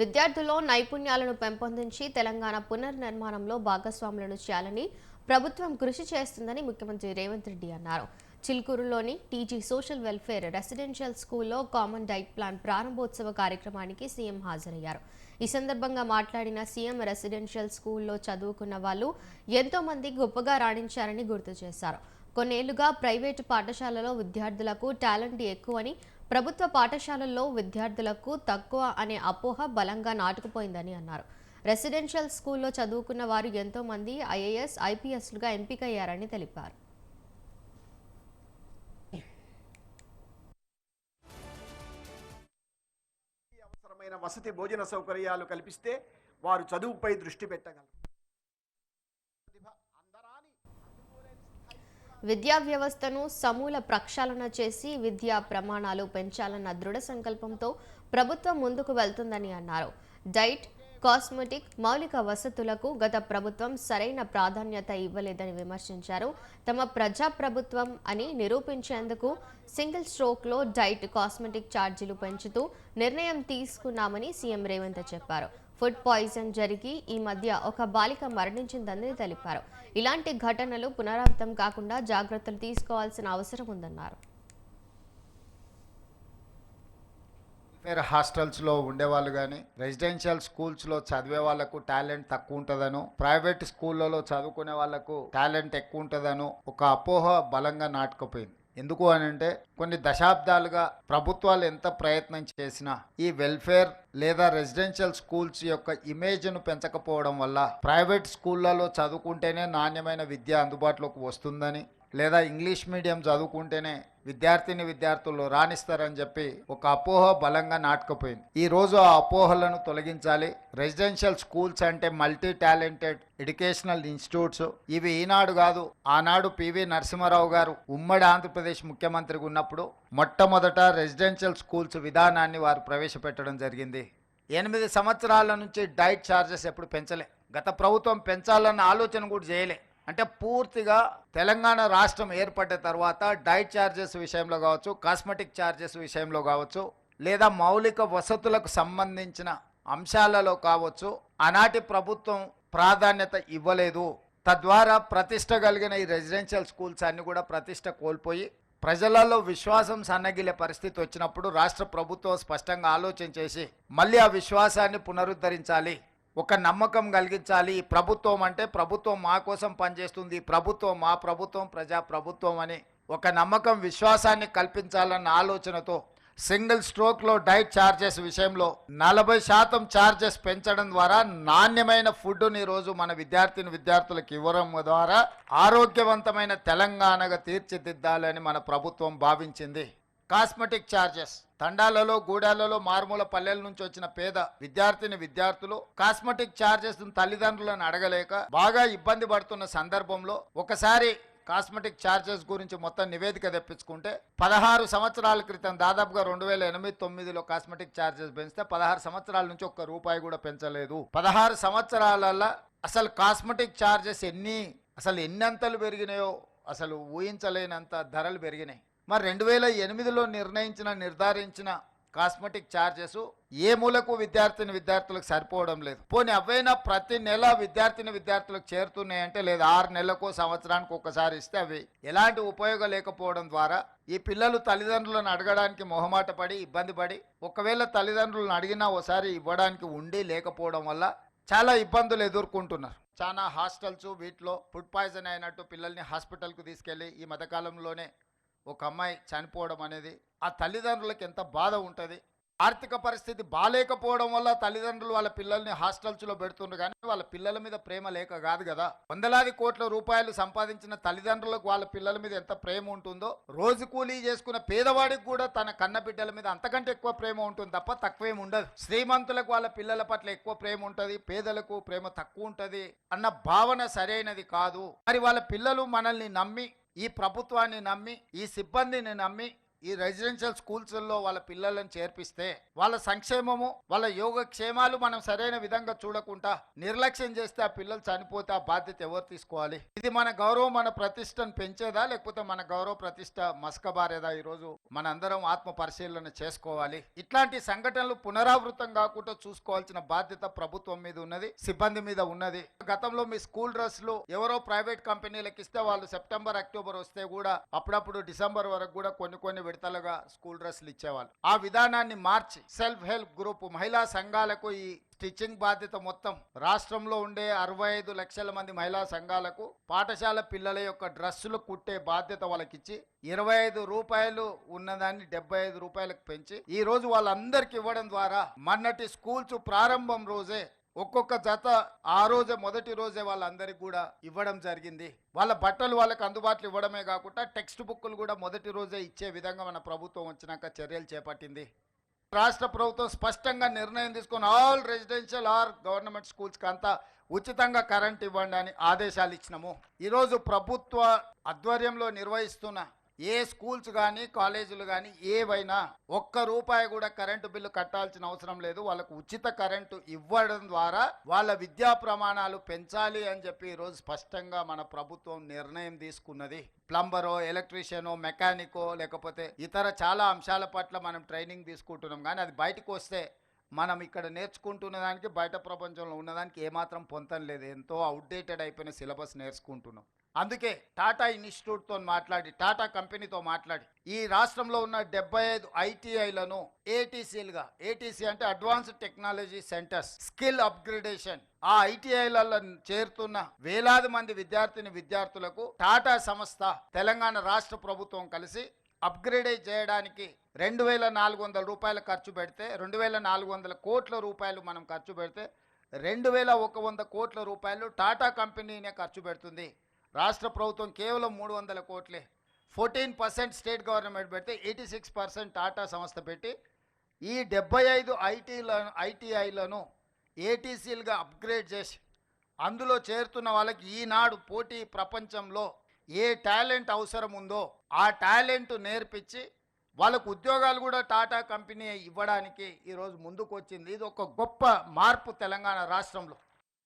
విద్యార్థుల్లో నైపుణ్యాలను పెంపొందించి తెలంగాణ పునర్నిర్మాణంలో భాగస్వాములను చేయాలని ప్రభుత్వం కృషి చేస్తుందని ముఖ్యమంత్రి రేవంత్ రెడ్డి అన్నారు. చిల్కూరులోని టీజీ సోషల్ వెల్ఫేర్ రెసిడెన్షియల్ స్కూల్లో కామన్ డైట్ ప్లాన్ ప్రారంభోత్సవ కార్యక్రమానికి సీఎం హాజరయ్యారు. ఈ సందర్భంగా మాట్లాడిన సీఎం రెసిడెన్షియల్ స్కూల్లో చదువుకున్న వాళ్ళు ఎంతో మంది గొప్పగా రాణించారని గుర్తు చేశారు. కొన్నేళ్ళుగా ప్రైవేటు పాఠశాలలో విద్యార్థులకు టాలెంట్ ఎక్కువని ప్రభుత్వ పాఠశాలల్లో విద్యార్థులకు తక్కువ అనే అపోహ బలంగా నాటుకుపోయిందని అన్నారు. రెసిడెన్షియల్ స్కూల్లో చదువుకున్న వారు ఎంతో మంది ఐఏఎస్ ఐపీఎస్లుగా ఎంపికయ్యారని తెలిపారు. అవసరమైన వసతి భోజన సౌకర్యాలు కల్పిస్తే వారు చదువుపై దృష్టి పెట్టగలరు. విద్యా వ్యవస్థను సమూల ప్రక్షాళన చేసి విద్యా ప్రమాణాలు పెంచాలన్న దృఢ సంకల్పంతో ప్రభుత్వం ముందుకు వెళ్తుందని అన్నారు. డైట్ కాస్మెటిక్ మౌలిక వసతులకు గత ప్రభుత్వం సరైన ప్రాధాన్యత ఇవ్వలేదని విమర్శించారు. తమ ప్రజా ప్రభుత్వం అని నిరూపించేందుకు సింగిల్ స్ట్రోక్లో డైట్ కాస్మెటిక్ ఛార్జీలు పెంచుతూ నిర్ణయం తీసుకున్నామని సీఎం రేవంత్ చెప్పారు. ఫుడ్ పాయిజన్ జరిగి ఈ మధ్య ఒక బాలిక మరణించిందని తెలిపారు. ఇలాంటి ఘటనలు పునరావృతం కాకుండా జాగ్రత్తలు తీసుకోవాల్సిన అవసరం ఉందన్నారు. వేరే హాస్టల్స్లో ఉండేవాళ్ళు కానీ రెసిడెన్షియల్ స్కూల్స్లో చదివే వాళ్ళకు టాలెంట్ తక్కువ ఉంటుందను ప్రైవేట్ స్కూళ్ళలో చదువుకునే వాళ్ళకు టాలెంట్ ఎక్కువ ఉంటుందను ఒక అపోహ బలంగా నాటుకుపోయింది. ఎందుకు అని అంటే కొన్ని దశాబ్దాలుగా ప్రభుత్వాలు ఎంత ప్రయత్నం చేసినా ఈ వెల్ఫేర్ లేదా రెసిడెన్షియల్ స్కూల్స్ యొక్క ఇమేజ్ను పెంచకపోవడం వల్ల ప్రైవేట్ స్కూళ్ళలో చదువుకుంటేనే నాణ్యమైన విద్య అందుబాటులోకి వస్తుందని లేదా ఇంగ్లీష్ మీడియం చదువుకుంటేనే విద్యార్థిని విద్యార్థులు రాణిస్తారని చెప్పి ఒక అపోహ బలంగా నాటుకుపోయింది. ఈ రోజు ఆ అపోహలను తొలగించాలి. రెసిడెన్షియల్ స్కూల్స్ అంటే మల్టీ టాలెంటెడ్ ఎడ్యుకేషనల్ ఇన్స్టిట్యూట్స్. ఇవి ఈనాడు కాదు ఆనాడు పివి నరసింహారావు గారు ఉమ్మడి ఆంధ్రప్రదేశ్ ముఖ్యమంత్రిగా ఉన్నప్పుడు మొట్టమొదట రెసిడెన్షియల్ స్కూల్స్ విధానాన్ని వారు ప్రవేశపెట్టడం జరిగింది. ఎనిమిది సంవత్సరాల నుంచి డైట్ ఛార్జెస్ ఎప్పుడు పెంచలే. గత ప్రభుత్వం పెంచాలన్న ఆలోచన కూడా చేయలే. అంటే పూర్తిగా తెలంగాణ రాష్ట్రం ఏర్పడ్డ తర్వాత డైట్ ఛార్జెస్ విషయంలో కావచ్చు కాస్మెటిక్ ఛార్జెస్ విషయంలో కావచ్చు లేదా మౌలిక వసతులకు సంబంధించిన అంశాలలో కావచ్చు ఆనాటి ప్రభుత్వం ప్రాధాన్యత ఇవ్వలేదు. తద్వారా ప్రతిష్ట కలిగిన ఈ రెసిడెన్షియల్ స్కూల్స్ అన్ని కూడా ప్రతిష్ట కోల్పోయి ప్రజలలో విశ్వాసం సన్నగిలే పరిస్థితి వచ్చినప్పుడు రాష్ట్ర ప్రభుత్వం స్పష్టంగా ఆలోచన చేసి మళ్ళీ ఆ విశ్వాసాన్ని పునరుద్ధరించాలి. ఒక నమ్మకం కలిగించాలి. ఈ ప్రభుత్వం అంటే ప్రభుత్వం మా కోసం పనిచేస్తుంది. ప్రభుత్వం మా ప్రభుత్వం ప్రజా ప్రభుత్వం అని ఒక నమ్మకం విశ్వాసాన్ని కల్పించాలన్న ఆలోచనతో సింగిల్ స్ట్రోక్లో డైట్ ఛార్జెస్ విషయంలో నలభై శాతం ఛార్జెస్ పెంచడం ద్వారా నాణ్యమైన ఫుడ్ని రోజు మన విద్యార్థిని విద్యార్థులకు ఇవ్వడం ద్వారా ఆరోగ్యవంతమైన తెలంగాణగా తీర్చిదిద్దాలని మన ప్రభుత్వం భావించింది. కాస్మెటిక్ ఛార్జెస్ తండాలలో గూడాలలో మారుమూల పల్లెల నుంచి వచ్చిన పేద విద్యార్థిని విద్యార్థులు కాస్మెటిక్ ఛార్జెస్ తల్లిదండ్రులను అడగలేక బాగా ఇబ్బంది పడుతున్న సందర్భంలో ఒకసారి కాస్మెటిక్ ఛార్జెస్ గురించి మొత్తం నివేదిక తెప్పించుకుంటే పదహారు సంవత్సరాల క్రితం దాదాపుగా రెండు వేల ఎనిమిది తొమ్మిదిలో కాస్మెటిక్ ఛార్జెస్ పెంచితే పదహారు సంవత్సరాల నుంచి ఒక్క రూపాయి కూడా పెంచలేదు. పదహారు సంవత్సరాలలో అసలు కాస్మెటిక్ ఛార్జెస్ ఎన్ని అసలు ఎన్ని అంతలు పెరిగినాయో అసలు ఊహించలేనంత ధరలు పెరిగినాయి. మరి రెండు వేల ఎనిమిదిలో నిర్ణయించిన నిర్ధారించిన కాస్మెటిక్ ఛార్జెస్ ఏ మూలకు విద్యార్థిని విద్యార్థులకు సరిపోవడం లేదు. పోనీ అవైనా ప్రతి నెల విద్యార్థిని విద్యార్థులకు చేరుతున్నాయంటే లేదా ఆరు నెలలకు సంవత్సరానికి ఒకసారి ఇస్తే అవి ఎలాంటి ఉపయోగం లేకపోవడం ద్వారా ఈ పిల్లలు తల్లిదండ్రులను అడగడానికి మొహమాట పడి ఇబ్బంది పడి ఒకవేళ తల్లిదండ్రులను అడిగినా ఒకసారి ఇవ్వడానికి ఉండి లేకపోవడం వల్ల చాలా ఇబ్బందులు ఎదుర్కొంటున్నారు. చాలా హాస్టల్స్ వీటిలో ఫుడ్ పాయిజన్ అయినట్టు పిల్లల్ని హాస్పిటల్కు తీసుకెళ్ళి ఈ మధ్యకాలంలోనే ఒక అమ్మాయి చనిపోవడం అనేది ఆ తల్లిదండ్రులకు ఎంత బాధ ఉంటుంది. ఆర్థిక పరిస్థితి బాగాలేకపోవడం వల్ల తల్లిదండ్రులు వాళ్ళ పిల్లల్ని హాస్టల్స్లో పెడుతుండ్రు కానీ వాళ్ళ పిల్లల మీద ప్రేమ లేక కాదు కదా. వందలాది కోట్ల రూపాయలు సంపాదించిన తల్లిదండ్రులకు వాళ్ళ పిల్లల మీద ఎంత ప్రేమ ఉంటుందో రోజు కూలీ చేసుకున్న పేదవాడికి కూడా తన కన్న బిడ్డల మీద అంతకంటే ఎక్కువ ప్రేమ ఉంటుంది తప్ప తక్కువేం ఉండదు. శ్రీమంతులకు వాళ్ళ పిల్లల పట్ల ఎక్కువ ప్రేమ ఉంటుంది పేదలకు ప్రేమ తక్కువ ఉంటుంది అన్న భావన సరైనది కాదు. మరి వాళ్ళ పిల్లలు మనల్ని నమ్మి ఈ ప్రభుత్వాన్ని నమ్మి ఈ సిబ్బందిని నమ్మి ఈ రెసిడెన్షియల్ స్కూల్స్లో వాళ్ళ పిల్లలను చేర్పిస్తే వాళ్ళ సంక్షేమము వాళ్ళ యోగక్షేమాలు మనం సరైన విధంగా చూడకుండా నిర్లక్ష్యం చేస్తే ఆ పిల్లలు చనిపోతే ఆ బాధ్యత ఎవరు తీసుకోవాలి? ఇది మన గౌరవం మన ప్రతిష్టను పెంచేదా? లేకపోతే మన గౌరవ ప్రతిష్ట మస్కబారేదా ఈరోజు? మనందరం ఆత్మ పరిశీలన చేసుకోవాలి. ఇట్లాంటి సంఘటనలు పునరావృతం కాకుండా చూసుకోవాల్సిన బాధ్యత ప్రభుత్వం మీద ఉన్నది సిబ్బంది మీద ఉన్నది. గతంలో మీ స్కూల్ డ్రెస్లు ఎవరో ప్రైవేట్ కంపెనీలకు ఇస్తే వాళ్ళు సెప్టెంబర్ అక్టోబర్ వస్తే కూడా అప్పుడప్పుడు డిసెంబర్ వరకు కూడా కొన్ని కొన్ని విడతలుగా స్కూల్ డ్రెస్లు ఇచ్చేవాళ్ళు. ఆ విధానాన్ని మార్చి సెల్ఫ్ హెల్ప్ గ్రూప్ మహిళా సంఘాలకు ఈ స్టిచ్చింగ్ బాధ్యత మొత్తం రాష్ట్రంలో ఉండే అరవై ఐదు లక్షల మంది మహిళా సంఘాలకు పాఠశాల పిల్లల యొక్క డ్రెస్సులు కుట్టే బాధ్యత వాళ్ళకిచ్చి ఇరవై ఐదు రూపాయలు ఉన్నదాన్ని డెబ్బై ఐదు రూపాయలకు పెంచి ఈ రోజు వాళ్ళందరికి ఇవ్వడం ద్వారా మొన్నటి స్కూల్స్ ప్రారంభం రోజే ఒక్కొక్క జత ఆ రోజే మొదటి రోజే వాళ్ళందరికీ కూడా ఇవ్వడం జరిగింది. వాళ్ళ బట్టలు వాళ్ళకి అందుబాటులో ఇవ్వడమే కాకుండా టెక్స్ట్ బుక్లు కూడా మొదటి రోజే ఇచ్చే విధంగా మన ప్రభుత్వం వచ్చినాక చర్యలు చేపట్టింది. రాష్ట్ర ప్రభుత్వం స్పష్టంగా నిర్ణయం తీసుకొని ఆల్ రెసిడెన్షియల్ ఆర్ గవర్నమెంట్ స్కూల్స్కి అంతా ఉచితంగా కరెంట్ ఇవ్వండి అని ఆదేశాలు ఇచ్చినాము. ఈరోజు ప్రభుత్వ ఆధ్వర్యంలో నిర్వహిస్తున్న ఏ స్కూల్స్ కానీ కాలేజీలు కానీ ఏవైనా ఒక్క రూపాయి కూడా కరెంటు బిల్లు కట్టాల్సిన అవసరం లేదు. వాళ్ళకు ఉచిత కరెంటు ఇవ్వడం ద్వారా వాళ్ళ విద్యా ప్రమాణాలు పెంచాలి అని చెప్పి ఈరోజు స్పష్టంగా మన ప్రభుత్వం నిర్ణయం తీసుకున్నది. ప్లంబరో ఎలక్ట్రీషియనో మెకానికో లేకపోతే ఇతర చాలా అంశాల పట్ల మనం ట్రైనింగ్ తీసుకుంటున్నాం. కానీ అది బయటకు వస్తే మనం ఇక్కడ నేర్చుకుంటున్న దానికి బయట ప్రపంచంలో ఉన్నదానికి ఏమాత్రం పొంతం లేదు. ఎంతో అవుట్డేటెడ్ అయిపోయిన సిలబస్ నేర్చుకుంటున్నాం. అందుకే టాటా ఇన్స్టిట్యూట్తో మాట్లాడి టాటా కంపెనీతో మాట్లాడి. ఈ రాష్ట్రంలో ఉన్న డెబ్బై ఐదు ఐటీఐలను ఏటీసీలుగా ఏటీసీ అంటే advanced technology centres skill upgradation ఆ ఐటీఐలలో చేరుతున్న వేలాది మంది విద్యార్థిని విద్యార్థులకు టాటా సంస్థ తెలంగాణ రాష్ట్ర ప్రభుత్వం కలిసి అప్గ్రేడ్ చేయడానికి రెండు వేల నాలుగు వందల రూపాయలు ఖర్చు పెడితే రెండు వేల నాలుగు వందల కోట్ల రూపాయలు మనం ఖర్చు పెడితే రెండు వేల ఒక వంద కోట్ల రూపాయలు టాటా కంపెనీనే ఖర్చు పెడుతుంది. రాష్ట్ర ప్రభుత్వం కేవలం మూడు వందల కోట్లే. ఫోర్టీన్ పర్సెంట్ స్టేట్ గవర్నమెంట్ పెడితే ఎయిటీ సిక్స్ పర్సెంట్ టాటా సంస్థ పెట్టి ఈ డెబ్బై ఐదు ఐటీలను ఐటీఐలను ఏటీసీలుగా అప్గ్రేడ్ చేసి అందులో చేరుతున్న వాళ్ళకి ఈనాడు పోటీ ప్రపంచంలో ఏ టాలెంట్ అవసరం ఉందో ఆ టాలెంట్ నేర్పించి వాళ్ళకు ఉద్యోగాలు కూడా టాటా కంపెనీ ఇవ్వడానికి ఈరోజు ముందుకు వచ్చింది ఇది ఒక గొప్ప మార్పు తెలంగాణ రాష్ట్రంలో.